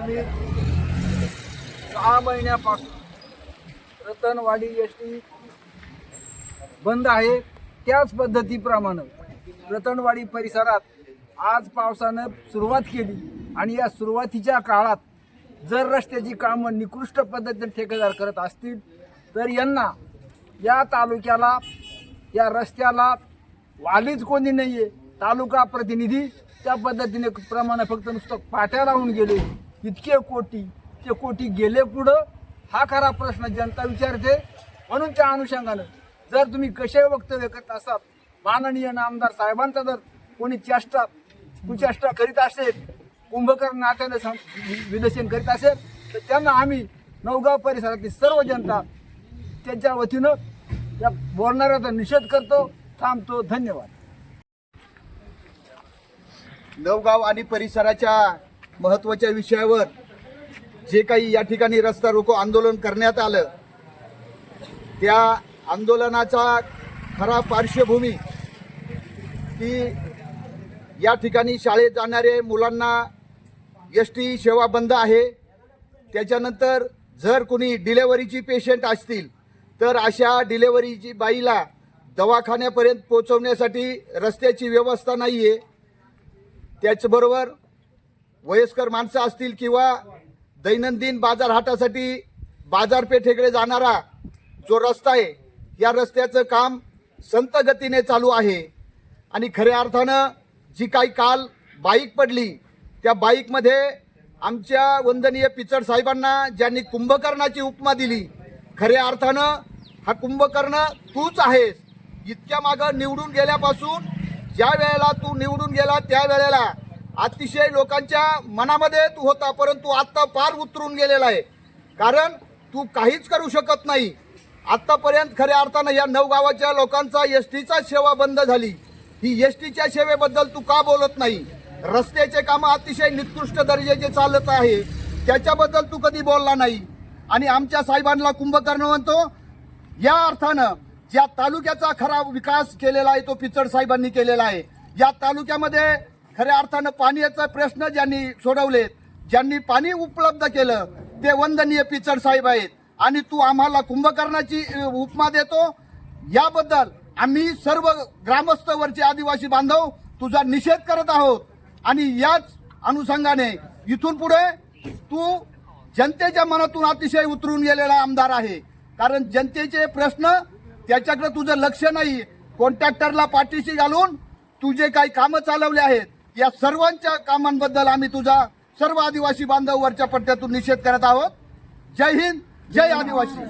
समीर सहा महिन्यापासून रतनवाडी S T बंद आहे. त्याच पद्धतीप्रमाणे रतनवाडी परिसरात आज पावसानं सुरुवात केली. आणि या सुरुवातीच्या काळात जर रस्त्याची कामं निकृष्ट पद्धतीने ठेकेदार करत असतील तर यांना या तालुक्याला या रस्त्याला वालीच कोणी नाही आहे तालुका प्रतिनिधी त्या पद्धतीने प्रमाणे फक्त नुसतं पाट्या लावून गेले. इतके कोटी ते कोटी गेले पुढं हा खरा प्रश्न जनता विचारते. म्हणून त्या अनुषंगानं जर तुम्ही कसे वक्तव्य करत असाल माननीय नामदार साहेबांचा जर कोणी चेष्टा कुचेष्टा करीत असेल कुंभकर्ण नात्याने सं- करीत असेल तर त्यांना आम्ही नवगाव परिसरातली सर्व जनता त्यांच्या वतीनं या बोलणाऱ्याचा निषेध करतो. थांबतो. धन्यवाद. नवगाव आणि परिसराच्या महत्त्वाच्या विषयावर जे काही या ठिकाणी रस्ता रोको आंदोलन करण्यात आलं त्या आंदोलनाचा खरा पार्श्वभूमी की या ठिकाणी शाळेत जाणारे मुलांना एस टी सेवा बंद आहे. त्याच्यानंतर जर कुणी डिलेवरीची पेशंट असतील तर अशा डिलेवरीची बाईला दवाखान्यापर्यंत पोहोचवण्यासाठी रस्त्याची व्यवस्था नाही आहे त्याचबरोबर वयस्कर माणसं असतील किंवा दैनंदिन बाजारहाटासाठी बाजारपेठेकडे जाणारा जो रस्ता आहे या रस्त्याचं काम संत गतीने चालू आहे. आणि खऱ्या अर्थानं जी काही काल बाईक पडली त्या बाईकमध्ये आमच्या वंदनीय पिचड साहेबांना ज्यांनी कुंभकर्णाची उपमा दिली खऱ्या अर्थानं हा कुंभकर्ण तूच आहेस. इतक्या मागं निवडून गेल्यापासून ज्या वेळेला तू निवडून गेला त्या वेळेला अतिशय लोकांच्या मनामध्ये तू होता परंतु आत्ता पार उतरून गेलेला आहे. कारण तू काहीच करू शकत नाही. आत्तापर्यंत खऱ्या अर्थानं या नऊ गावाच्या लोकांचा एस टीचा सेवा बंद झाली. ही एस टीच्या सेवेबद्दल तू का बोलत नाही? रस्त्याचे कामं अतिशय निकृष्ट दर्जाचे चालत आहे. त्याच्याबद्दल तू कधी बोलला नाही. आणि आमच्या साहेबांना कुंभकर्ण म्हणतो या अर्थानं ज्या तालुक्याचा खरा विकास केलेला आहे तो पिचड साहेबांनी केलेला आहे. या तालुक्यामध्ये खऱ्या अर्थानं पाण्याचा प्रश्न ज्यांनी सोडवले ज्यांनी पाणी उपलब्ध केलं ते वंदनीय पिचड साहेब आहेत. आणि तू आम्हाला कुंभकर्णाची उपमा देतो. याबद्दल आम्ही सर्व ग्रामस्थवरचे आदिवासी बांधव तुझा निषेध करत आहोत. आणि याच अनुषंगाने इथून पुढे तू जनतेच्या मनातून अतिशय उतरून गेलेला आमदार आहे. कारण जनतेचे प्रश्न त्याच्याकडे तुझं लक्ष नाही. कॉन्ट्रॅक्टरला पाठीशी घालून तुझे काही कामं चालवले आहेत. या सर्वांच्या कामांबद्दल आम्ही तुझा सर्व आदिवासी बांधव वरच्या पट्ट्यातून निषेध करत आहोत. जय हिंद जय आदिवासी.